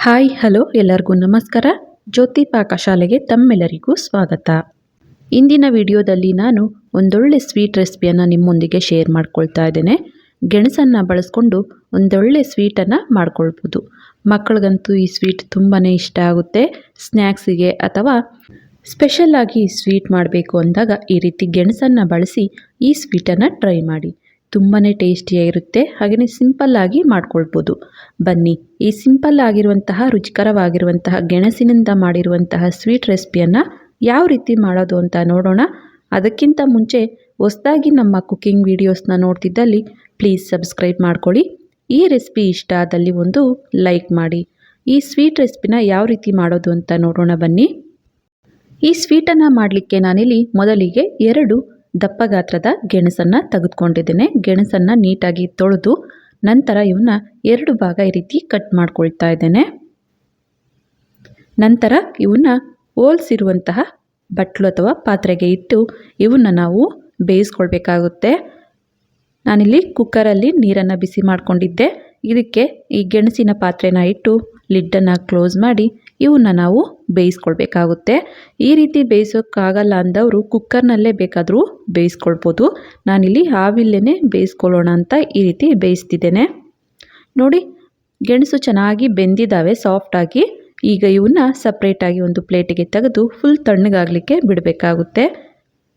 Hi, hello, ಎಲ್ಲರಿಗೂ ನಮಸ್ಕಾರ. ಜ್ಯೋತಿ ಪಾಕಶಾಲೆಗೆ ತಮ್ಮೆಲ್ಲರಿಗೂ ಸ್ವಾಗತ. ಇಂದಿನ ವಿಡಿಯೋದಲ್ಲಿ ನಾನು ಒಂದೊಳ್ಳೆ ಸ್ವೀಟ್ ರೆಸಿಪಿಯನ್ನು ನಿಮ್ಮೊಂದಿಗೆ ಶೇರ್ ಮಾಡ್ಕೊಳ್ತಾ ಇದ್ದೇನೆ. ಗೆಣಸನ್ನು ಬಳಸ್ಕೊಂಡು ಒಂದೊಳ್ಳೆ ಸ್ವೀಟನ್ನು ಮಾಡ್ಕೊಳ್ಬೋದು. ಮಕ್ಕಳಿಗಂತೂ ಈ ಸ್ವೀಟ್ ತುಂಬಾ ಇಷ್ಟ ಆಗುತ್ತೆ. ಸ್ನ್ಯಾಕ್ಸಿಗೆ ಅಥವಾ ಸ್ಪೆಷಲ್ಲಾಗಿ ಸ್ವೀಟ್ ಮಾಡಬೇಕು ಅಂದಾಗ ಈ ರೀತಿ ಗೆಣಸನ್ನು ಬಳಸಿ ಈ ಸ್ವೀಟನ್ನು ಟ್ರೈ ಮಾಡಿ. ತುಂಬಾ ಟೇಸ್ಟಿಯಾಗಿರುತ್ತೆ. ಹಾಗೆಯೇ ಸಿಂಪಲ್ಲಾಗಿ ಮಾಡ್ಕೊಳ್ಬೋದು. ಬನ್ನಿ, ಈ ಸಿಂಪಲ್ ಆಗಿರುವಂತಹ, ರುಚಿಕರವಾಗಿರುವಂತಹ, ಗೆಣಸಿನಿಂದ ಮಾಡಿರುವಂತಹ ಸ್ವೀಟ್ ರೆಸಿಪಿಯನ್ನು ಯಾವ ರೀತಿ ಮಾಡೋದು ಅಂತ ನೋಡೋಣ. ಅದಕ್ಕಿಂತ ಮುಂಚೆ ಹೊಸದಾಗಿ ನಮ್ಮ ಕುಕ್ಕಿಂಗ್ ವೀಡಿಯೋಸ್ನ ನೋಡ್ತಿದ್ದಲ್ಲಿ ಪ್ಲೀಸ್ ಸಬ್ಸ್ಕ್ರೈಬ್ ಮಾಡ್ಕೊಳ್ಳಿ. ಈ ರೆಸಿಪಿ ಇಷ್ಟ ಆದಲ್ಲಿ ಒಂದು ಲೈಕ್ ಮಾಡಿ. ಈ ಸ್ವೀಟ್ ರೆಸಿಪಿನ ಯಾವ ರೀತಿ ಮಾಡೋದು ಅಂತ ನೋಡೋಣ ಬನ್ನಿ. ಈ ಸ್ವೀಟನ್ನು ಮಾಡಲಿಕ್ಕೆ ನಾನಿಲ್ಲಿ ಮೊದಲಿಗೆ ಎರಡು ದಪ್ಪ ಗಾತ್ರದ ಗೆಣಸನ್ನು ತೆಗೆದುಕೊಂಡಿದ್ದೇನೆ. ಗೆಣಸನ್ನು ನೀಟಾಗಿ ತೊಳೆದು ನಂತರ ಇವನ್ನ ಎರಡು ಭಾಗ ಈ ರೀತಿ ಕಟ್ ಮಾಡ್ಕೊಳ್ತಾ ಇದ್ದೇನೆ. ನಂತರ ಇವನ್ನ ಹೋಲ್ಸಿರುವಂತಹ ಬಟ್ಲು ಅಥವಾ ಪಾತ್ರೆಗೆ ಇಟ್ಟು ಇವನ್ನ ನಾವು ಬೇಯಿಸ್ಕೊಳ್ಬೇಕಾಗುತ್ತೆ. ನಾನಿಲ್ಲಿ ಕುಕ್ಕರಲ್ಲಿ ನೀರನ್ನು ಬಿಸಿ ಮಾಡಿಕೊಂಡಿದ್ದೆ. ಇದಕ್ಕೆ ಈ ಗೆಣಸಿನ ಪಾತ್ರೆನ ಇಟ್ಟು ಲಿಡ್ಡನ್ನು ಕ್ಲೋಸ್ ಮಾಡಿ ಇವನ್ನ ನಾವು ಬೇಯಿಸ್ಕೊಳ್ಬೇಕಾಗುತ್ತೆ. ಈ ರೀತಿ ಬೇಯಿಸೋಕ್ಕಾಗಲ್ಲ ಅಂದವರು ಕುಕ್ಕರ್ನಲ್ಲೇ ಬೇಕಾದರೂ ಬೇಯಿಸ್ಕೊಳ್ಬೋದು. ನಾನಿಲ್ಲಿ ಆವಿಲ್ಲೇ ಬೇಯಿಸ್ಕೊಳ್ಳೋಣ ಅಂತ ಈ ರೀತಿ ಬೇಯಿಸ್ತಿದ್ದೇನೆ. ನೋಡಿ, ಗೆಣಸು ಚೆನ್ನಾಗಿ ಬೆಂದಿದ್ದಾವೆ ಸಾಫ್ಟಾಗಿ ಈಗ ಇವನ್ನ ಸಪ್ರೇಟಾಗಿ ಒಂದು ಪ್ಲೇಟಿಗೆ ತೆಗೆದು ಫುಲ್ ತಣ್ಣಗಾಗಲಿಕ್ಕೆ ಬಿಡಬೇಕಾಗುತ್ತೆ.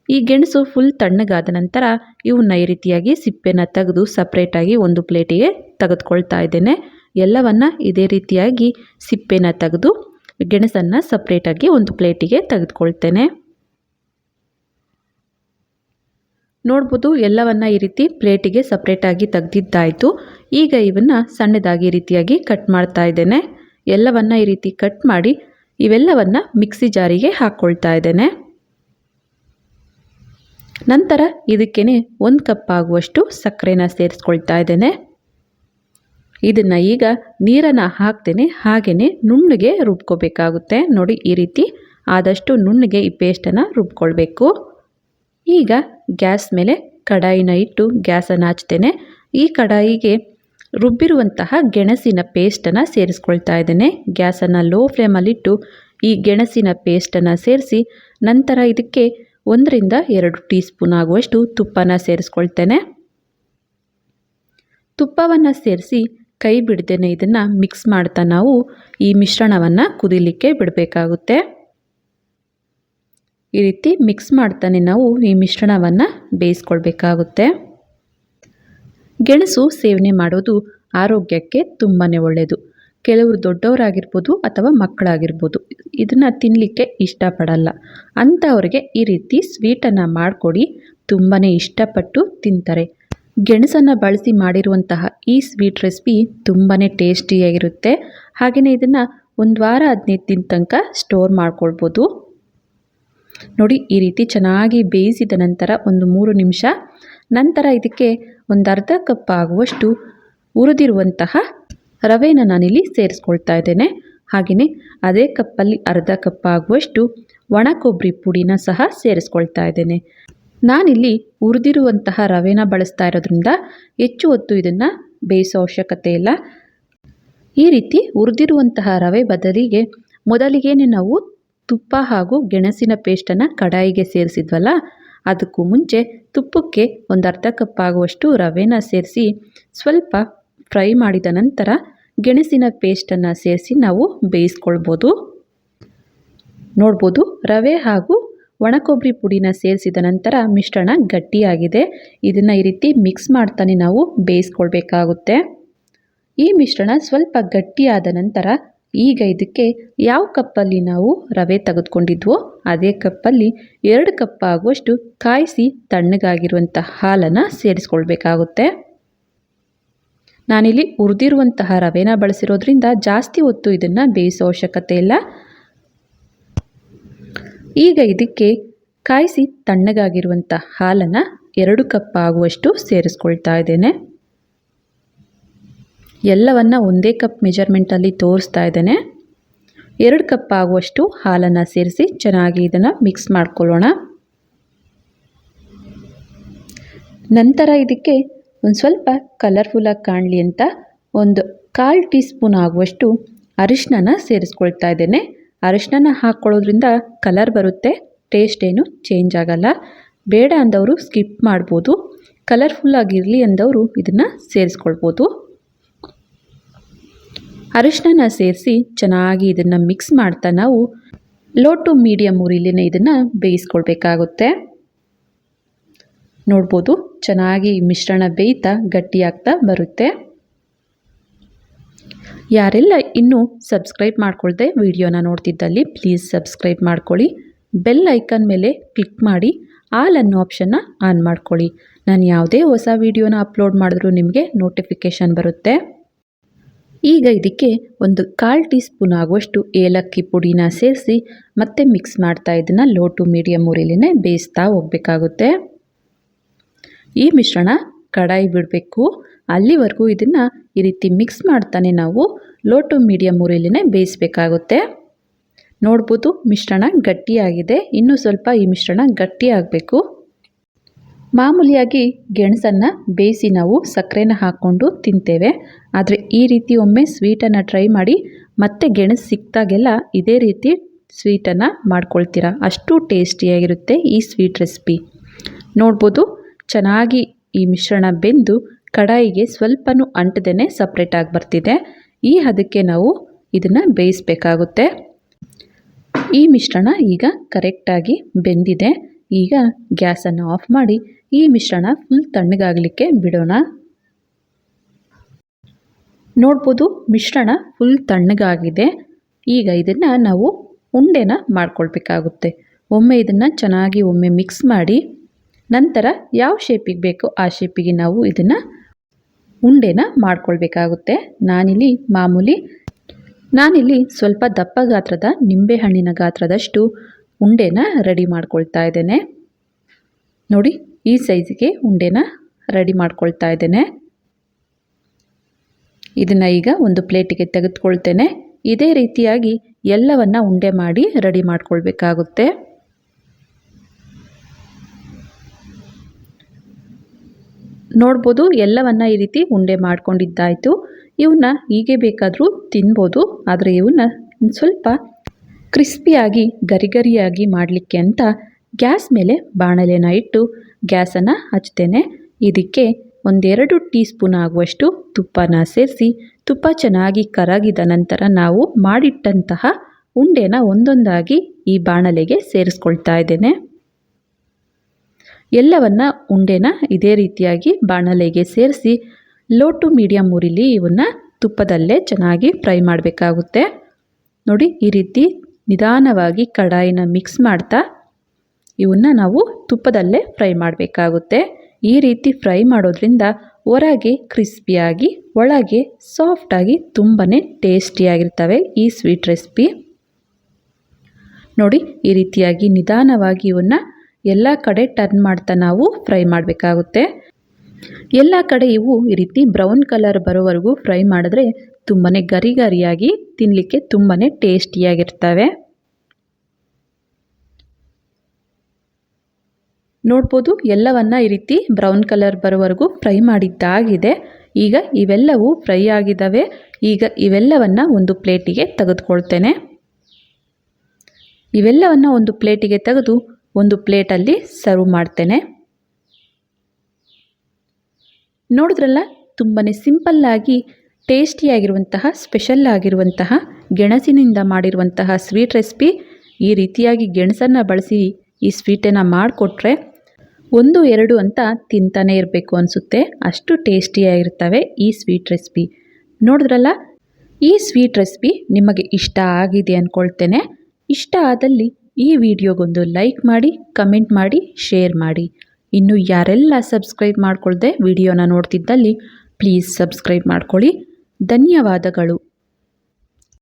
ಈ ಗೆಣಸು ಫುಲ್ ತಣ್ಣಗಾದ ನಂತರ ಇವನ್ನ ಈ ರೀತಿಯಾಗಿ ಸಿಪ್ಪೆನ ತೆಗೆದು ಸಪ್ರೇಟಾಗಿ ಒಂದು ಪ್ಲೇಟಿಗೆ ತೆಗೆದುಕೊಳ್ತಾ ಇದ್ದೇನೆ. ಎಲ್ಲವನ್ನು ಇದೇ ರೀತಿಯಾಗಿ ಸಿಪ್ಪೆನ ತೆಗೆದು ಗೆಣಸನ್ನು ಸಪ್ರೇಟಾಗಿ ಒಂದು ಪ್ಲೇಟಿಗೆ ತೆಗೆದುಕೊಳ್ತೇನೆ. ನೋಡ್ಬೋದು ಎಲ್ಲವನ್ನು ಈ ರೀತಿ ಪ್ಲೇಟಿಗೆ ಸಪ್ರೇಟಾಗಿ ತೆಗೆದಿದ್ದಾಯಿತು. ಈಗ ಇವನ್ನು ಸಣ್ಣದಾಗಿ ರೀತಿಯಾಗಿ ಕಟ್ ಮಾಡ್ತಾ ಇದ್ದೇನೆ. ಎಲ್ಲವನ್ನು ಈ ರೀತಿ ಕಟ್ ಮಾಡಿ ಇವೆಲ್ಲವನ್ನು ಮಿಕ್ಸಿ ಜಾರಿಗೆ ಹಾಕ್ಕೊಳ್ತಾ ಇದ್ದೇನೆ. ನಂತರ ಇದಕ್ಕೇ ಒಂದು ಕಪ್ ಆಗುವಷ್ಟು ಸಕ್ಕರೆನ ಸೇರಿಸ್ಕೊಳ್ತಾ ಇದ್ದೇನೆ. ಇದನ್ನು ಈಗ ನೀರನ್ನು ಹಾಕ್ತೇನೆ ಹಾಗೆಯೇ ನುಣ್ಣಗೆ ರುಬ್ಕೋಬೇಕಾಗುತ್ತೆ. ನೋಡಿ ಈ ರೀತಿ ಆದಷ್ಟು ನುಣ್ಣಗೆ ಈ ಪೇಸ್ಟನ್ನು ರುಬ್ಕೊಳ್ಬೇಕು. ಈಗ ಗ್ಯಾಸ್ ಮೇಲೆ ಕಡಾಯಿನ ಇಟ್ಟು ಗ್ಯಾಸನ್ನು ಹಚ್ತೇನೆ. ಈ ಕಡಾಯಿಗೆ ರುಬ್ಬಿರುವಂತಹ ಗೆಣಸಿನ ಪೇಸ್ಟನ್ನು ಸೇರಿಸ್ಕೊಳ್ತಾ ಇದ್ದೇನೆ. ಗ್ಯಾಸನ್ನು ಲೋ ಫ್ಲೇಮಲ್ಲಿಟ್ಟು ಈ ಗೆಣಸಿನ ಪೇಸ್ಟನ್ನು ಸೇರಿಸಿ ನಂತರ ಇದಕ್ಕೆ ಒಂದರಿಂದ ಎರಡು ಟೀ ಸ್ಪೂನ್ ಆಗುವಷ್ಟು ತುಪ್ಪನ ಸೇರಿಸ್ಕೊಳ್ತೇನೆ. ತುಪ್ಪವನ್ನು ಸೇರಿಸಿ ಕೈ ಬಿಡ್ದೇನೆ ಇದನ್ನು ಮಿಕ್ಸ್ ಮಾಡ್ತಾ ನಾವು ಈ ಮಿಶ್ರಣವನ್ನು ಕುದಿಲಿಕ್ಕೆ ಬಿಡಬೇಕಾಗುತ್ತೆ. ಈ ರೀತಿ ಮಿಕ್ಸ್ ಮಾಡ್ತಾನೆ ನಾವು ಈ ಮಿಶ್ರಣವನ್ನು ಬೇಯಿಸ್ಕೊಳ್ಬೇಕಾಗುತ್ತೆ. ಗೆಣಸು ಸೇವನೆ ಮಾಡೋದು ಆರೋಗ್ಯಕ್ಕೆ ತುಂಬಾ ಒಳ್ಳೆಯದು ಕೆಲವರು ದೊಡ್ಡವರಾಗಿರ್ಬೋದು ಅಥವಾ ಮಕ್ಕಳಾಗಿರ್ಬೋದು, ಇದನ್ನು ತಿನ್ನಲಿಕ್ಕೆ ಇಷ್ಟಪಡಲ್ಲ. ಅಂಥವ್ರಿಗೆ ಈ ರೀತಿ ಸ್ವೀಟನ್ನು ಮಾಡಿಕೊಡಿ ತುಂಬಾ ಇಷ್ಟಪಟ್ಟು ತಿಂತಾರೆ. ಗೆಣಸನ್ನು ಬಳಸಿ ಮಾಡಿರುವಂತಹ ಈ ಸ್ವೀಟ್ ರೆಸಿಪಿ ತುಂಬಾ ಟೇಸ್ಟಿಯಾಗಿರುತ್ತೆ. ಹಾಗೆಯೇ ಇದನ್ನು ಒಂದು ವಾರ ಹದಿನೈದು ದಿನ ತನಕ ಸ್ಟೋರ್ ಮಾಡ್ಕೊಳ್ಬೋದು. ನೋಡಿ, ಈ ರೀತಿ ಚೆನ್ನಾಗಿ ಬೇಯಿಸಿದ ನಂತರ ಒಂದು ಮೂರು ನಿಮಿಷ, ನಂತರ ಇದಕ್ಕೆ ಒಂದು ಅರ್ಧ ಕಪ್ ಆಗುವಷ್ಟು ಉರಿದಿರುವಂತಹ ರವೆನ ನಾನಿಲ್ಲಿ ಸೇರಿಸ್ಕೊಳ್ತಾ ಇದ್ದೇನೆ. ಹಾಗೆಯೇ ಅದೇ ಕಪ್ಪಲ್ಲಿ ಅರ್ಧ ಕಪ್ ಆಗುವಷ್ಟು ಒಣ ಕೊಬ್ಬರಿ ಪುಡಿನ ಸಹ ಸೇರಿಸ್ಕೊಳ್ತಾ ಇದ್ದೇನೆ. ನಾನಿಲ್ಲಿ ಹುರಿದಿರುವಂತಹ ರವೆನ ಬಳಸ್ತಾ ಇರೋದ್ರಿಂದ ಹೆಚ್ಚು ಹೊತ್ತು ಇದನ್ನು ಬೇಯಿಸೋ ಅವಶ್ಯಕತೆ ಇಲ್ಲ. ಈ ರೀತಿ ಹುರಿದಿರುವಂತಹ ರವೆ ಬದಲಿಗೆ ಮೊದಲಿಗೇನೆ ನಾವು ತುಪ್ಪ ಹಾಗೂ ಗೆಣಸಿನ ಪೇಸ್ಟನ್ನು ಕಡಾಯಿಗೆ ಸೇರಿಸಿದ್ವಲ್ಲ, ಅದಕ್ಕೂ ಮುಂಚೆ ತುಪ್ಪಕ್ಕೆ ಒಂದು ಅರ್ಧ ಕಪ್ ಆಗುವಷ್ಟು ರವೆನ ಸೇರಿಸಿ ಸ್ವಲ್ಪ ಫ್ರೈ ಮಾಡಿದ ನಂತರ ಗೆಣಸಿನ ಪೇಸ್ಟನ್ನು ಸೇರಿಸಿ ನಾವು ಬೇಯಿಸ್ಕೊಳ್ಬೋದು. ನೋಡ್ಬೋದು, ರವೆ ಹಾಗೂ ಒಣ ಕೊಬ್ಬರಿ ಪುಡಿನ ಸೇರಿಸಿದ ನಂತರ ಮಿಶ್ರಣ ಗಟ್ಟಿಯಾಗಿದೆ. ಇದನ್ನು ಈ ರೀತಿ ಮಿಕ್ಸ್ ಮಾಡ್ತಾನೆ ನಾವು ಬೇಯಿಸ್ಕೊಳ್ಬೇಕಾಗುತ್ತೆ. ಈ ಮಿಶ್ರಣ ಸ್ವಲ್ಪ ಗಟ್ಟಿಯಾದ ನಂತರ ಈಗ ಇದಕ್ಕೆ ಯಾವ ಕಪ್ಪಲ್ಲಿ ನಾವು ರವೆ ತೆಗೆದುಕೊಂಡಿದ್ವೋ ಅದೇ ಕಪ್ಪಲ್ಲಿ ಎರಡು ಕಪ್ ಆಗುವಷ್ಟು ಕಾಯಿಸಿ ತಣ್ಣಗಾಗಿರುವಂಥ ಹಾಲನ್ನು ಸೇರಿಸ್ಕೊಳ್ಬೇಕಾಗುತ್ತೆ. ನಾನಿಲ್ಲಿ ಹುರಿದಿರುವಂತಹ ರವೆನ ಬಳಸಿರೋದ್ರಿಂದ ಜಾಸ್ತಿ ಹೊತ್ತು ಇದನ್ನು ಬೇಯಿಸೋ ಅವಶ್ಯಕತೆ ಇಲ್ಲ. ಈಗ ಇದಕ್ಕೆ ಕಾಯಿಸಿ ತಣ್ಣಗಾಗಿರುವಂಥ ಹಾಲನ್ನು ಎರಡು ಕಪ್ ಆಗುವಷ್ಟು ಸೇರಿಸ್ಕೊಳ್ತಾ ಇದ್ದೇನೆ. ಎಲ್ಲವನ್ನು ಒಂದೇ ಕಪ್ ಮೆಜರ್ಮೆಂಟಲ್ಲಿ ತೋರಿಸ್ತಾ ಇದ್ದೇನೆ. ಎರಡು ಕಪ್ ಆಗುವಷ್ಟು ಹಾಲನ್ನು ಸೇರಿಸಿ ಚೆನ್ನಾಗಿ ಇದನ್ನು ಮಿಕ್ಸ್ ಮಾಡ್ಕೊಳ್ಳೋಣ. ನಂತರ ಇದಕ್ಕೆ ಒಂದು ಸ್ವಲ್ಪ ಕಲರ್ಫುಲ್ಲಾಗಿ ಕಾಣಲಿ ಅಂತ ಒಂದು ಕಾಲು ಟೀ ಸ್ಪೂನ್ ಆಗುವಷ್ಟು ಅರಿಶಿನ ಸೇರಿಸ್ಕೊಳ್ತಾ ಇದ್ದೇನೆ. ಅರಿಶಿನ ಹಾಕ್ಕೊಳ್ಳೋದ್ರಿಂದ ಕಲರ್ ಬರುತ್ತೆ ಟೇಸ್ಟ್ ಏನು ಚೇಂಜ್ ಆಗಲ್ಲ. ಬೇಡ ಅಂದವರು ಸ್ಕಿಪ್ ಮಾಡ್ಬೋದು. ಕಲರ್ಫುಲ್ ಆಗಿರಲಿ ಅಂದವರು ಇದನ್ನು ಸೇರಿಸ್ಕೊಳ್ಬೋದು. ಅರಿಶಿನ ಸೇರಿಸಿ ಚೆನ್ನಾಗಿ ಇದನ್ನು ಮಿಕ್ಸ್ ಮಾಡ್ತಾ ನಾವು ಲೋ ಟು ಮೀಡಿಯಮ್ ಉರಿಲಿನೇ ಇದನ್ನು ಬೇಯಿಸ್ಕೊಳ್ಬೇಕಾಗುತ್ತೆ. ನೋಡ್ಬೋದು, ಚೆನ್ನಾಗಿ ಮಿಶ್ರಣ ಬೇಯ್ತಾ ಗಟ್ಟಿಯಾಗ್ತಾ ಬರುತ್ತೆ. ಯಾರೆಲ್ಲ ಇನ್ನೂ ಸಬ್ಸ್ಕ್ರೈಬ್ ಮಾಡ್ಕೊಳ್ದೆ ವಿಡಿಯೋನ ನೋಡ್ತಿದ್ದಲ್ಲಿ ಪ್ಲೀಸ್ ಸಬ್ಸ್ಕ್ರೈಬ್ ಮಾಡ್ಕೊಳ್ಳಿ. ಬೆಲ್ ಐಕನ್ ಮೇಲೆ ಕ್ಲಿಕ್ ಮಾಡಿ, ಆಲ್ ಅನ್ನೋ ಆಪ್ಷನ್ನ ಆನ್ ಮಾಡ್ಕೊಳ್ಳಿ. ನಾನು ಯಾವುದೇ ಹೊಸ ವಿಡಿಯೋನ ಅಪ್ಲೋಡ್ ಮಾಡಿದ್ರೂ ನಿಮಗೆ ನೋಟಿಫಿಕೇಷನ್ ಬರುತ್ತೆ. ಈಗ ಇದಕ್ಕೆ ಒಂದು ಕಾಲು ಟೀ ಸ್ಪೂನ್ ಆಗುವಷ್ಟು ಏಲಕ್ಕಿ ಪುಡಿನ ಸೇರಿಸಿ ಮತ್ತೆ ಮಿಕ್ಸ್ ಮಾಡ್ತಾ ಇದನ್ನು ಲೋ ಟು ಮೀಡಿಯಮ್ ಉರಿಲಿನೇ ಬೇಯಿಸ್ತಾ ಹೋಗಬೇಕಾಗುತ್ತೆ. ಈ ಮಿಶ್ರಣ ಕಡಾಯಿ ಬಿಡಬೇಕು. ಅಲ್ಲಿವರೆಗೂ ಇದನ್ನು ಈ ರೀತಿ ಮಿಕ್ಸ್ ಮಾಡ್ತಾನೆ ನಾವು ಲೋ ಟು ಮೀಡಿಯಮ್ ಉರಿಲಿನೇ ಬೇಯಿಸಬೇಕಾಗುತ್ತೆ. ನೋಡ್ಬೋದು ಮಿಶ್ರಣ ಗಟ್ಟಿಯಾಗಿದೆ. ಇನ್ನೂ ಸ್ವಲ್ಪ ಈ ಮಿಶ್ರಣ ಗಟ್ಟಿಯಾಗಬೇಕು. ಮಾಮೂಲಿಯಾಗಿ ಗೆಣಸನ್ನು ಬೇಯಿಸಿ ನಾವು ಸಕ್ಕರೆನ ಹಾಕ್ಕೊಂಡು ತಿಂತೇವೆ. ಆದರೆ ಈ ರೀತಿ ಒಮ್ಮೆ ಸ್ವೀಟನ್ನು ಟ್ರೈ ಮಾಡಿ ಮತ್ತೆ ಗೆಣಸು ಸಿಕ್ತಾಗೆಲ್ಲ ಇದೇ ರೀತಿ ಸ್ವೀಟನ್ನು ಮಾಡ್ಕೊಳ್ತೀರಾ. ಅಷ್ಟು ಟೇಸ್ಟಿಯಾಗಿರುತ್ತೆ ಈ ಸ್ವೀಟ್ ರೆಸಿಪಿ ನೋಡ್ಬೋದು ಚೆನ್ನಾಗಿ ಈ ಮಿಶ್ರಣ ಬೆಂದು ಕಡಾಯಿಗೆ ಸ್ವಲ್ಪನೂ ಅಂಟದೇ ಸಪ್ರೇಟಾಗಿ ಬರ್ತಿದೆ. ಈ ಹದಕ್ಕೆ ನಾವು ಇದನ್ನು ಬೇಯಿಸಬೇಕಾಗುತ್ತೆ. ಈ ಮಿಶ್ರಣ ಈಗ ಕರೆಕ್ಟಾಗಿ ಬೆಂದಿದೆ. ಈಗ ಗ್ಯಾಸನ್ನು ಆಫ್ ಮಾಡಿ ಈ ಮಿಶ್ರಣ ಫುಲ್ ತಣ್ಣಗಾಗಲಿಕ್ಕೆ ಬಿಡೋಣ. ನೋಡ್ಬೋದು ಮಿಶ್ರಣ ಫುಲ್ ತಣ್ಣಗಾಗಿದೆ. ಈಗ ಇದನ್ನು ನಾವು ಉಂಡೆನ ಮಾಡ್ಕೊಳ್ಬೇಕಾಗುತ್ತೆ. ಒಮ್ಮೆ ಇದನ್ನು ಚೆನ್ನಾಗಿ ಒಮ್ಮೆ ಮಿಕ್ಸ್ ಮಾಡಿ ನಂತರ ಯಾವ ಶೇಪಿಗೆ ಬೇಕೋ ಆ ಶೇಪಿಗೆ ನಾವು ಇದನ್ನು ಉಂಡೆನ ಮಾಡ್ಕೊಳ್ಬೇಕಾಗುತ್ತೆ. ನಾನಿಲ್ಲಿ ಮಾಮೂಲಿ, ನಾನಿಲ್ಲಿ ಸ್ವಲ್ಪ ದಪ್ಪ ಗಾತ್ರದ ನಿಂಬೆಹಣ್ಣಿನ ಗಾತ್ರದಷ್ಟು ಉಂಡೆನ ರೆಡಿ ಮಾಡ್ಕೊಳ್ತಾ ಇದ್ದೇನೆ. ನೋಡಿ, ಈ ಸೈಜಿಗೆ ಉಂಡೆನ ರೆಡಿ ಮಾಡ್ಕೊಳ್ತಾ ಇದ್ದೇನೆ. ಇದನ್ನು ಈಗ ಒಂದು ಪ್ಲೇಟಿಗೆ ತೆಗೆದುಕೊಳ್ತೇನೆ. ಇದೇ ರೀತಿಯಾಗಿ ಎಲ್ಲವನ್ನು ಉಂಡೆ ಮಾಡಿ ರೆಡಿ ಮಾಡ್ಕೊಳ್ಬೇಕಾಗುತ್ತೆ. ನೋಡ್ಬೋದು, ಎಲ್ಲವನ್ನು ಈ ರೀತಿ ಉಂಡೆ ಮಾಡ್ಕೊಂಡಿದ್ದಾಯಿತು. ಇವನ್ನ ಹೀಗೆ ಬೇಕಾದರೂ ತಿನ್ಬೋದು, ಆದರೆ ಇವನ್ನ ಸ್ವಲ್ಪ ಕ್ರಿಸ್ಪಿಯಾಗಿ, ಗರಿಗರಿಯಾಗಿ ಮಾಡಲಿಕ್ಕೆ ಅಂತ ಗ್ಯಾಸ್ ಮೇಲೆ ಬಾಣಲೆನ ಇಟ್ಟು ಗ್ಯಾಸನ್ನು ಹಚ್ತೇನೆ. ಇದಕ್ಕೆ ಒಂದೆರಡು ಟೀ ಸ್ಪೂನ್ ಆಗುವಷ್ಟು ತುಪ್ಪನ ಸೇರಿಸಿ, ತುಪ್ಪ ಚೆನ್ನಾಗಿ ಕರಗಿದ ನಂತರ ನಾವು ಮಾಡಿಟ್ಟಂತಹ ಉಂಡೆನ ಒಂದೊಂದಾಗಿ ಈ ಬಾಣಲೆಗೆ ಸೇರಿಸ್ಕೊಳ್ತಾ ಇದ್ದೇನೆ. ಎಲ್ಲವನ್ನ ಉಂಡೆನ ಇದೇ ರೀತಿಯಾಗಿ ಬಾಣಲೆಗೆ ಸೇರಿಸಿ ಲೋ ಟು ಮೀಡಿಯಮ್ ಉರಿಲಿ ಇವನ್ನ ತುಪ್ಪದಲ್ಲೇ ಚೆನ್ನಾಗಿ ಫ್ರೈ ಮಾಡಬೇಕಾಗುತ್ತೆ. ನೋಡಿ ಈ ರೀತಿ ನಿಧಾನವಾಗಿ ಕಡಾಯಿನ ಮಿಕ್ಸ್ ಮಾಡ್ತಾ ಇವನ್ನ ನಾವು ತುಪ್ಪದಲ್ಲೇ ಫ್ರೈ ಮಾಡಬೇಕಾಗುತ್ತೆ. ಈ ರೀತಿ ಫ್ರೈ ಮಾಡೋದ್ರಿಂದ ಹೊರಗೆ ಕ್ರಿಸ್ಪಿಯಾಗಿ, ಒಳಗೆ ಸಾಫ್ಟಾಗಿ ತುಂಬಾ ಟೇಸ್ಟಿಯಾಗಿರ್ತವೆ ಈ ಸ್ವೀಟ್ ರೆಸಿಪಿ. ನೋಡಿ ಈ ರೀತಿಯಾಗಿ ನಿಧಾನವಾಗಿ ಇವನ್ನ ಎಲ್ಲ ಕಡೆ ಟರ್ನ್ ಮಾಡ್ತಾ ನಾವು ಫ್ರೈ ಮಾಡಬೇಕಾಗುತ್ತೆ. ಎಲ್ಲ ಕಡೆ ಇವು ಈ ರೀತಿ ಬ್ರೌನ್ ಕಲರ್ ಬರೋವರೆಗೂ ಫ್ರೈ ಮಾಡಿದ್ರೆ ತುಂಬಾ ಗರಿ ಗರಿಯಾಗಿ ತಿನ್ನಲಿಕ್ಕೆ ತುಂಬಾ ಟೇಸ್ಟಿಯಾಗಿರ್ತವೆ ನೋಡ್ಬೋದು ಎಲ್ಲವನ್ನ ಈ ರೀತಿ ಬ್ರೌನ್ ಕಲರ್ ಬರೋವರೆಗೂ ಫ್ರೈ ಮಾಡಿದ್ದಾಗಿದೆ. ಈಗ ಇವೆಲ್ಲವೂ ಫ್ರೈ ಆಗಿದ್ದಾವೆ ಈಗ ಇವೆಲ್ಲವನ್ನ ಒಂದು ಪ್ಲೇಟಿಗೆ ತೆಗೆದುಕೊಳ್ತೇನೆ. ಇವೆಲ್ಲವನ್ನು ಒಂದು ಪ್ಲೇಟಿಗೆ ತೆಗೆದು ಒಂದು ಪ್ಲೇಟಲ್ಲಿ ಸರ್ವ್ ಮಾಡ್ತೇನೆ. ನೋಡಿದ್ರಲ್ಲ ತುಂಬಾ ಸಿಂಪಲ್ಲಾಗಿ ಟೇಸ್ಟಿಯಾಗಿರುವಂತಹ, ಸ್ಪೆಷಲ್ ಆಗಿರುವಂತಹ, ಗೆಣಸಿನಿಂದ ಮಾಡಿರುವಂತಹ ಸ್ವೀಟ್ ರೆಸಿಪಿ ಈ ರೀತಿಯಾಗಿ ಗೆಣಸನ್ನು ಬಳಸಿ ಈ ಸ್ವೀಟನ್ನು ಮಾಡಿಕೊಟ್ರೆ ಒಂದು, ಎರಡು ಅಂತ ತಿಂತಾನೆ ಇರಬೇಕು ಅನಿಸುತ್ತೆ. ಅಷ್ಟು ಟೇಸ್ಟಿಯಾಗಿರ್ತವೆ ಈ ಸ್ವೀಟ್ ರೆಸಿಪಿ. ನೋಡಿದ್ರಲ್ಲ, ಈ ಸ್ವೀಟ್ ರೆಸಿಪಿ ನಿಮಗೆ ಇಷ್ಟ ಆಗಿದೆ ಅಂದ್ಕೊಳ್ತೇನೆ ಇಷ್ಟ ಆದಲ್ಲಿ ಈ ವಿಡಿಯೋಗೊಂದು ಲೈಕ್ ಮಾಡಿ, ಕಮೆಂಟ್ ಮಾಡಿ, ಶೇರ್ ಮಾಡಿ. ಇನ್ನು ಯಾರೆಲ್ಲ ಸಬ್ಸ್ಕ್ರೈಬ್ ಮಾಡ್ಕೊಳ್ಳದೆ ವಿಡಿಯೋನ ನೋಡ್ತಿದ್ದಲ್ಲಿ, ಪ್ಲೀಸ್ ಸಬ್ಸ್ಕ್ರೈಬ್ ಮಾಡ್ಕೊಳ್ಳಿ. ಧನ್ಯವಾದಗಳು.